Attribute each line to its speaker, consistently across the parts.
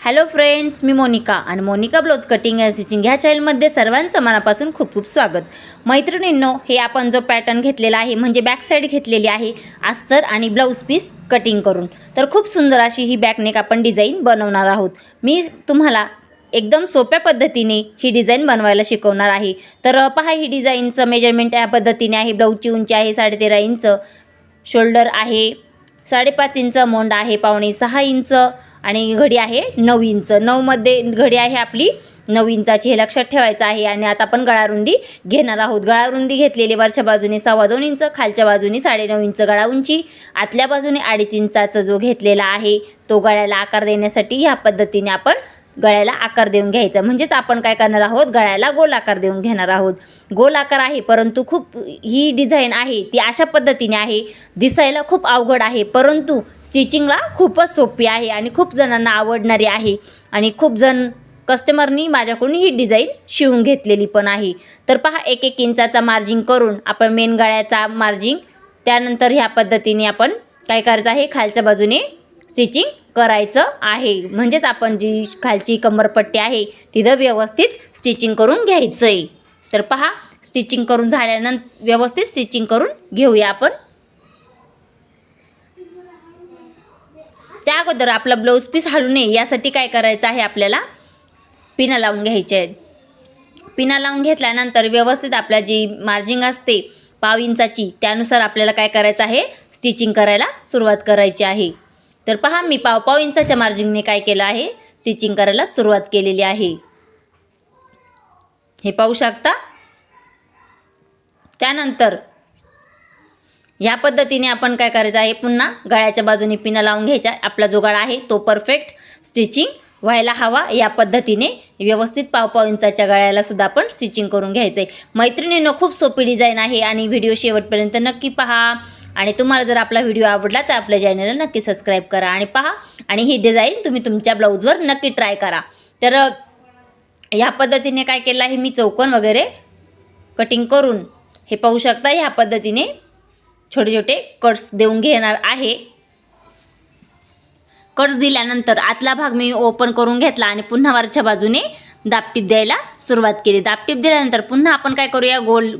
Speaker 1: Hello friends मी मोनिका आणि Monika blouse cutting and stitching ह्या चॅनलमध्ये सर्वांचं मनापासून खूप खूप स्वागत. मैत्रिणींनो हे आपण जो पॅटर्न घेतलेला आहे म्हणजे बॅक साईड घेतलेली आहे अस्तर आणि ब्लाऊज पीस कटिंग करून. तर खूप सुंदर अशी ही बॅकनेक आपण डिझाईन बनवणार आहोत. मी तुम्हाला एकदम सोप्या पद्धतीने ही डिझाईन बनवायला शिकवणार आहे. तर पहा ही डिझाईनचं मेजरमेंट या पद्धतीने आहे. ब्लाऊजची उंची आहे साडेतेरा इंच शोल्डर आहे साडेपाच इंच मोंड आहे पावणे सहा इंच आणि घडी आहे नऊ इंच. नऊमध्ये घडी आहे आपली नऊ इंचाची. हे लक्षात ठेवायचं आहे आणि आता आपण गळारुंदी घेणार आहोत. गळारुंदी घेतलेली वरच्या बाजूने सव्वा दोन इंच खालच्या बाजूने साडेनऊ इंच गळा उंची. आतल्या बाजूने अडीच इंचाचा जो घेतलेला आहे तो गळ्याला आकार देण्यासाठी ह्या पद्धतीने आपण गळ्याला आकार देऊन घ्यायचा. म्हणजेच आपण काय करणार आहोत? गळ्याला गोल आकार देऊन घेणार आहोत. गोल आकार आहे परंतु खूप ही डिझाईन आहे ती अशा पद्धतीने आहे. दिसायला खूप अवघड आहे परंतु स्टिचिंगला खूपच सोपी आहे आणि खूप जणांना आवडणारी आहे. आणि खूप जण कस्टमरनी माझ्याकडून ही डिझाईन शिवून घेतलेली पण आहे. तर पहा एक एक इंचाचा मार्जिंग करून आपण मेन गळ्याचा मार्जिंग त्यानंतर ह्या पद्धतीने आपण काय करायचं आहे? खालच्या बाजूने स्टिचिंग करायचं आहे. म्हणजेच आपण जी खालची कंबरपट्टी आहे तिथं व्यवस्थित स्टिचिंग करून घ्यायचं आहे तर पहा स्टिचिंग करून झाल्यानंतर व्यवस्थित स्टिचिंग करून घेऊया आपण. त्या अगोदर आपला ब्लाऊज पीस हलू नये यासाठी काय करायचं आहे आपल्याला? पिना लावून घ्यायचे आहेत. पिना लावून घेतल्यानंतर व्यवस्थित आपल्या जी मार्जिंग असते पाव इंचाची त्यानुसार आपल्याला काय करायचं आहे? स्टिचिंग करायला सुरुवात करायची आहे. तर पहा मी पाव पाव इंचाच्या मार्जिंगने काय केलं आहे? स्टिचिंग करायला सुरुवात केलेली आहे. हे पाहू शकता? त्यानंतर ह्या पद्धतीने आपण काय करायचं आहे? पुन्हा गळ्याच्या बाजूने पिना लावून घ्यायचा. आपला जो गळा आहे तो परफेक्ट स्टिचिंग व्हायला हवा. या पद्धतीने व्यवस्थित पाव इंचाच्या गळ्याला सुद्धा आपण स्टिचिंग करून घ्यायचं आहे मैत्रिणीनं खूप सोपी डिझाईन आहे आणि व्हिडिओ शेवटपर्यंत नक्की पहा. आणि तुम्हाला जर आपला व्हिडिओ आवडला तर आपल्या चॅनलला नक्की सबस्क्राईब करा आणि पहा. आणि ही डिझाईन तुम्ही तुमच्या ब्लाऊजवर नक्की ट्राय करा. तर ह्या पद्धतीने काय केलं आहे मी चौकोन वगैरे कटिंग करून हे पाहू शकता ह्या पद्धतीने छोटे छोटे कट्स देऊन घेणार आहे. कट्स दिल्यानंतर आतला भाग मी ओपन करून घेतला आणि पुन्हा वरच्या बाजूने दापटीप द्यायला सुरुवात केली. दापटीप दिल्यानंतर पुन्हा आपण काय करूया गोल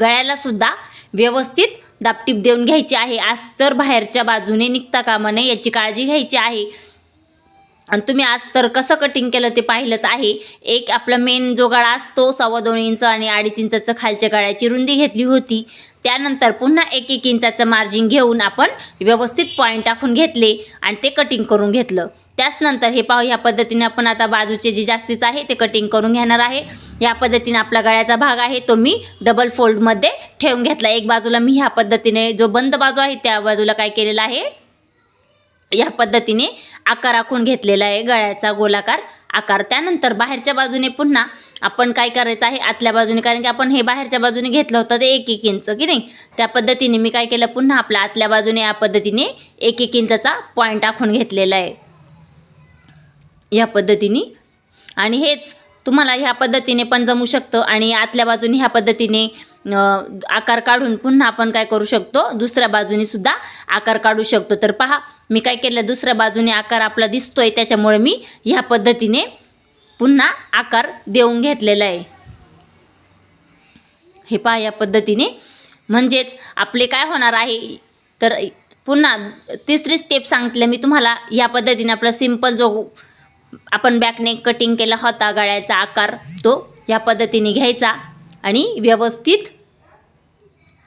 Speaker 1: गळ्याला सुद्धा व्यवस्थित दापटीप देऊन घ्यायची आहे. आज तर बाहेरच्या बाजूने निघता कामा नये याची काळजी घ्यायची आहे. आणि तुम्ही आज तर कसं कटिंग केलं ते पाहिलंच आहे. एक आपला मेन जो गाळा असतो सव्वा दोन इंच आणि अडीच इंचाचं खालच्या गळ्याची रुंदी घेतली होती. त्यानंतर पुन्हा एक एक इंचाचं मार्जिन घेऊन आपण व्यवस्थित पॉईंट टाकून घेतले आणि ते कटिंग करून घेतलं. त्याचनंतर हे पाहू ह्या पद्धतीने आपण आता बाजूचे जे जास्तीचं आहे ते कटिंग करून घेणार आहे. या पद्धतीने आपला गळ्याचा भाग आहे तो मी डबल फोल्डमध्ये ठेवून घेतला. एक बाजूला मी ह्या पद्धतीने जो बंद बाजू आहे त्या बाजूला काय केलेलं आहे? या पद्धतीने आकार आखून घेतलेला आहे गळ्याचा गोलाकार आकार. त्यानंतर बाहेरच्या बाजूने पुन्हा आपण काय करायचं आहे? आतल्या बाजूने कारण की आपण हे बाहेरच्या बाजूने घेतलं होतं ते एक एक इंच की नाही? त्या पद्धतीने मी काय केलं? पुन्हा आपल्या आतल्या बाजूने या पद्धतीने एक एक इंचाचा पॉईंट आखून घेतलेला आहे. या पद्धतीने. आणि हेच तुम्हाला ह्या पद्धतीने पण जमू शकतं आणि आतल्या बाजूने ह्या पद्धतीने आकार काढून पुन्हा आपण काय करू शकतो? दुसऱ्या बाजूने सुद्धा आकार काढू शकतो. तर पहा मी काय केलं? दुसऱ्या बाजूने आकार आपला दिसतोय त्याच्यामुळे मी ह्या पद्धतीने पुन्हा आकार देऊन घेतलेला आहे. हे पहा या पद्धतीने. म्हणजेच आपले काय होणार आहे? तर पुन्हा तिसरी स्टेप सांगितलं मी तुम्हाला. या पद्धतीने आपला सिंपल जो आपण बॅकने कटिंग केला होता गळ्याचा आकार तो ह्या पद्धतीने घ्यायचा आणि व्यवस्थित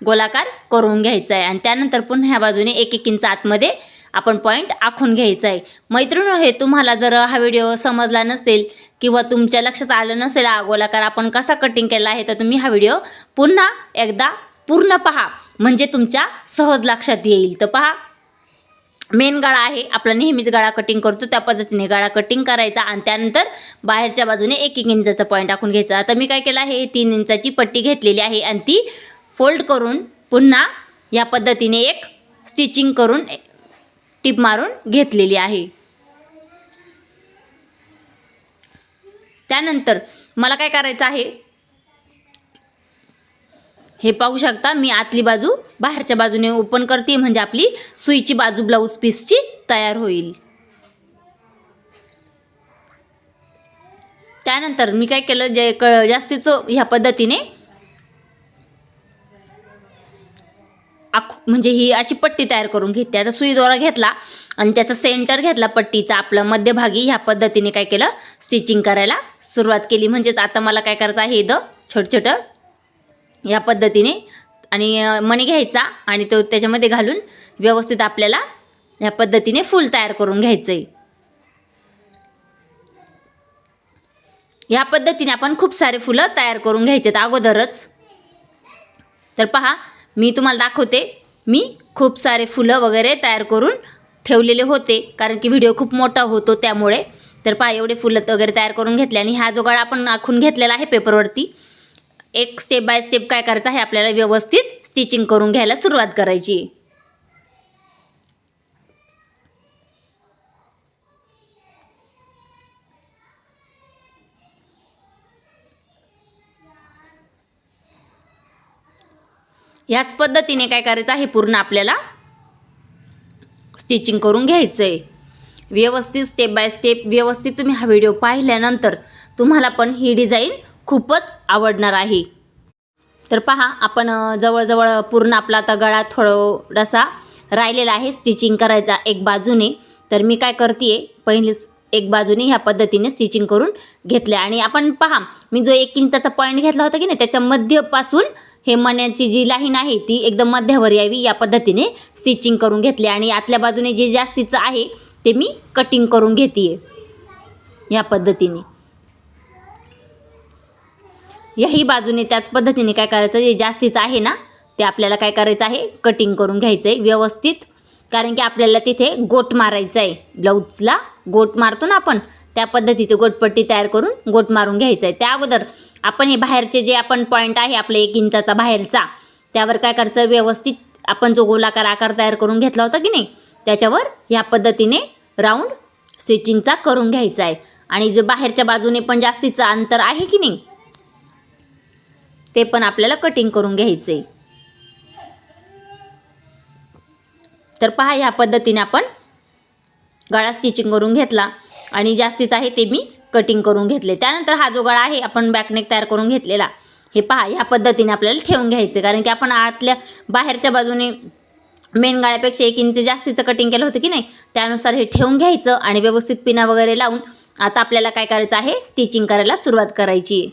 Speaker 1: गोलाकार करून घ्यायचा आहे. आणि त्यानंतर पुन्हा ह्या बाजूने एक एक इंच आतमध्ये आपण पॉईंट आखून घ्यायचा आहे. मैत्रिणी हे तुम्हाला जर हा व्हिडिओ समजला नसेल किंवा तुमच्या लक्षात आलं नसेल हा गोलाकार आपण कसा कटिंग केला आहे तर तुम्ही हा व्हिडिओ पुन्हा एकदा पूर्ण पहा. म्हणजे तुमच्या सहज लक्षात येईल. तर पहा. मेन गळा आहे. आपला नेहमीच गळा कटिंग करतो. त्या पद्धतीने गळा कटिंग करायचा आणि त्यानंतर बाहेरच्या बाजूने एक एक इंचाचा पॉईंट टाकून घ्यायचा. आता मी काय केलं आहे? तीन इंचाची पट्टी घेतलेली आहे आणि ती फोल्ड करून पुन्हा या पद्धतीने एक स्टिचिंग करून टिप मारून घेतलेली आहे. त्यानंतर मला काय करायचं आहे? हे पाहू शकता मी आतली बाजू बाहेरच्या बाजूने ओपन करते म्हणजे आपली सुईची बाजू ब्लाऊज पीसची तयार होईल. त्यानंतर मी काय केलं जे क जास्तीचं ह्या पद्धतीने आख म्हणजे ही अशी पट्टी तयार करून घेते आता सुईद्वारा घेतला आणि त्याचा सेंटर घेतला पट्टीचा आपलं मध्यभागी ह्या पद्धतीने काय केलं स्टिचिंग करायला सुरुवात केली. म्हणजेच आता मला काय करायचं आहे इथं छोटं छोटं या पद्धतीने आणि मणी घ्यायचा आणि तो त्याच्यामध्ये घालून व्यवस्थित आपल्याला या पद्धतीने फूल तयार करून घ्यायचं आहे या पद्धतीने आपण खूप सारे फुलं तयार करून घ्यायचे अगोदरच. तर पहा मी तुम्हाला दाखवते मी खूप सारे फुलं वगैरे तयार करून ठेवलेले होते कारण की व्हिडिओ खूप मोठा होतो त्यामुळे. तर पहा एवढे फुलं वगैरे तयार करून घेतले आणि हा जो गळा आपण आखून घेतलेला आहे पेपरवरती एक स्टेप बाय स्टेप काय करायचं आहे आपल्याला व्यवस्थित स्टिचिंग करून घ्यायला सुरुवात करायची. ह्याच पद्धतीने काय करायचं आहे? पूर्ण आपल्याला स्टिचिंग करून घ्यायचं आहे व्यवस्थित स्टेप बाय स्टेप व्यवस्थित तुम्ही हा व्हिडिओ पाहिल्यानंतर तुम्हाला पण ही डिझाईन खूपच आवडणार आहे. तर पहा आपण जवळजवळ पूर्ण आपला आता गळा थोडासा राहिलेला आहे. स्टिचिंग करायचा एक बाजूने. तर मी काय करते पहिले एक बाजूने ह्या पद्धतीने स्टिचिंग करून घेतले. आणि आपण पहा मी जो एक इंचाचा पॉईंट घेतला होता की नाही त्याच्या मध्यपासून हे मण्याची जी लाईन आहे ती एकदम मध्यावर यावी या पद्धतीने स्टिचिंग करून घेतले. आणि आतल्या बाजूने जे जास्तीचं आहे ते मी कटिंग करून घेते या पद्धतीने. याही बाजूने त्याच पद्धतीने काय करायचं? जे जास्तीचं आहे ना ते आपल्याला काय करायचं आहे? कटिंग करून घ्यायचं आहे व्यवस्थित. कारण की आपल्याला तिथे गोट मारायचं आहे ब्लाऊजला गोट मारतो ना आपण त्या पद्धतीचे गोटपट्टी तयार करून गोट मारून घ्यायचं आहे त्या अगोदर आपण हे बाहेरचे जे आपण पॉईंट आहे आपलं एक इंचाचा बाहेरचा त्यावर काय करायचं? व्यवस्थित आपण जो गोलाकार आकार तयार करून घेतला होता की नाही त्याच्यावर ह्या पद्धतीने राऊंड स्टिचिंगचा करून घ्यायचा आहे आणि जो बाहेरच्या बाजूने पण जास्तीचं अंतर आहे की नाही ते पण आपल्याला कटिंग करून घ्यायचं. आहे तर पहा ह्या पद्धतीने आपण गळा स्टिचिंग करून घेतला. आणि जास्तीचं आहे ते मी कटिंग करून घेतले. त्यानंतर हा जो गळा आहे आपण बॅकनेक तयार करून घेतलेला. हे पहा ह्या पद्धतीने आपल्याला ठेवून घ्यायचं. कारण की आपण आतल्या बाहेरच्या बाजूने मेन गाळ्यापेक्षा एक इंच जास्तीचं कटिंग केलं होतं की नाही त्यानुसार हे ठेवून घ्यायचं आणि व्यवस्थित पिना वगैरे लावून आता आपल्याला काय करायचं आहे? स्टिचिंग करायला सुरुवात करायची.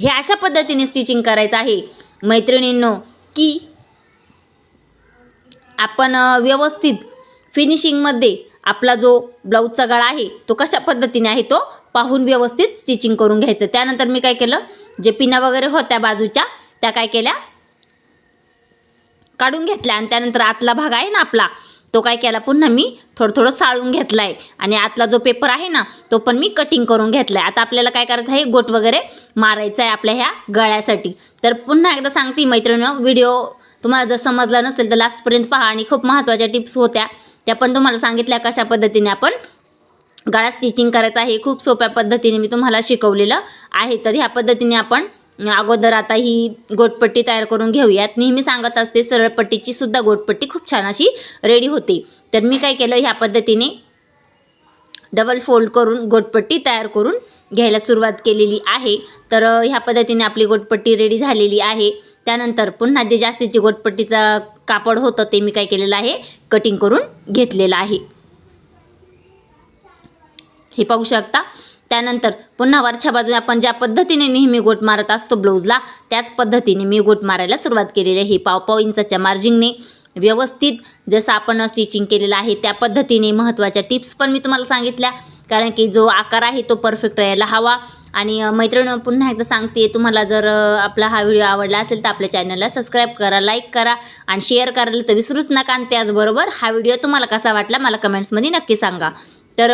Speaker 1: हे अशा पद्धतीने स्टिचिंग करायचं आहे. मैत्रिणींनो की आपण व्यवस्थित फिनिशिंगमध्ये आपला जो ब्लाऊजचा गळा आहे तो कशा पद्धतीने आहे तो पाहून व्यवस्थित स्टिचिंग करून घ्यायचं. त्यानंतर मी काय केलं जे पिना वगैरे होत्या बाजूच्या त्या काय केल्या काढून घेतल्या. आणि त्यानंतर आतला भाग आहे ना आपला तो काय केला? पुन्हा मी थोडं थोडं साळून घेतला आहे आणि आतला जो पेपर आहे ना तो पण मी कटिंग करून घेतला आहे आता आपल्याला काय करायचं आहे? गोट वगैरे मारायचं आहे आपल्या ह्या गळ्यासाठी. तर पुन्हा एकदा सांगते मैत्रिणीनं व्हिडिओ तुम्हाला जर समजला नसेल तर लास्टपर्यंत पहा. आणि खूप महत्त्वाच्या टिप्स होत्या. त्या पण तुम्हाला सांगितल्या कशा पद्धतीने आपण गळा स्टिचिंग करायचं आहे. खूप सोप्या पद्धतीने मी तुम्हाला शिकवलेलं आहे. तर ह्या पद्धतीने आपण अगोदर आता ही गोटपट्टी तयार करून घेऊयात. नेहमी सांगत असते सरळ पट्टीची सुद्धा गोटपट्टी खूप छान अशी रेडी होते. तर मी काय केलं ह्या पद्धतीने डबल फोल्ड करून गोटपट्टी तयार करून घ्यायला सुरुवात केलेली आहे. तर ह्या पद्धतीने आपली गोटपट्टी रेडी झालेली आहे. त्यानंतर पुन्हा जे जास्तीची गोटपट्टीचा कापड होतं ते मी काय केलेलं आहे कटिंग करून घेतलेलं आहे. हे पाहू शकता. त्यानंतर पुन्हा वरच्या बाजूने आपण ज्या पद्धतीने नेहमी गोट मारत असतो ब्लाऊजला त्याच पद्धतीने मी गोट मारायला सुरुवात केलेली आहे. पावपाव इंचाच्या मार्जिंगने व्यवस्थित जसं आपण स्टिचिंग केलेलं आहे त्या पद्धतीने महत्त्वाच्या टिप्स पण मी तुम्हाला सांगितल्या. कारण की जो आकार आहे तो परफेक्ट यायला हवा. आणि मैत्रिणी पुन्हा एकदा सांगते तुम्हाला जर आपला हा व्हिडिओ आवडला असेल तर आपल्या चॅनलला सबस्क्राईब करा लाईक करा आणि शेअर करायला तर विसरूच नका. आणि त्याचबरोबर हा व्हिडिओ तुम्हाला कसा वाटला मला कमेंट्समध्ये नक्की सांगा. तर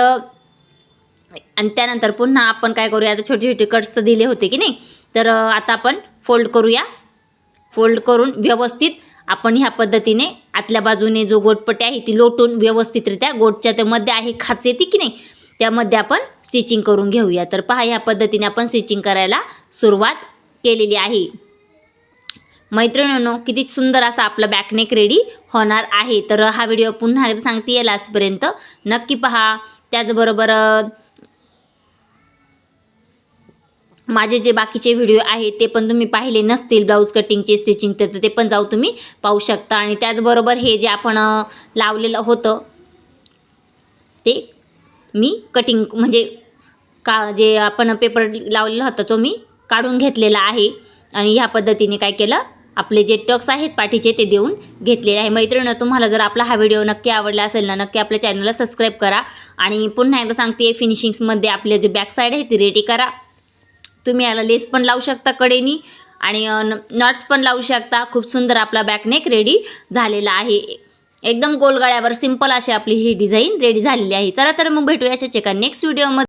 Speaker 1: आणि त्यानंतर पुन्हा आपण काय करूया आता छोटे छोटे कट्स दिले होते की नाही तर आता आपण फोल्ड करूया. फोल्ड करून व्यवस्थित आपण ह्या पद्धतीने आतल्या बाजूने जो गोटपट्टी आहे ती लोटून व्यवस्थितरित्या गोटच्या त्यामध्ये आहे खाच येते की नाही त्यामध्ये आपण स्टिचिंग करून घेऊया. तर पहा ह्या पद्धतीने आपण स्टिचिंग करायला सुरुवात केलेली आहे. मैत्रिणींनो किती सुंदर असा आपला बॅकनेक रेडी होणार आहे. तर हा व्हिडिओ पुन्हा सांगते येईल आजपर्यंत नक्की पहा. त्याचबरोबर माझे जे बाकीचे व्हिडिओ आहेत ते पण तुम्ही पाहिले नसतील ब्लाऊज कटिंगचे स्टिचिंग तर ते पण जाऊ तुम्ही पाहू शकता. आणि त्याचबरोबर हे जे आपण लावलेलं होतं ते मी कटिंग म्हणजे का जे आपण पेपर लावलेला होता तो मी काढून घेतलेला आहे. आणि ह्या पद्धतीने काय केलं आपले जे टक्स आहेत पाठीचे ते देऊन घेतलेले आहे. मैत्रिणं तुम्हाला जर आपला हा व्हिडिओ नक्की आवडला असेल ना नक्की आपल्या चॅनलला सबस्क्राईब करा. आणि पुन्हा एकदा सांगते फिनिशिंग्समध्ये आपले जे बॅकसाईड आहे ती रेडी करा. तुम्ही याला लेस पण लावू शकता कडेनी आणि नॉट्स पण लावू शकता. खूप सुंदर आपला बॅकनेक रेडी झालेला आहे. एकदम गोलगळ्यावर सिंपल अशी आपली ही डिझाईन रेडी झालेली आहे. चला तर मग भेटूया याच्या एका नेक्स्ट व्हिडिओमध्ये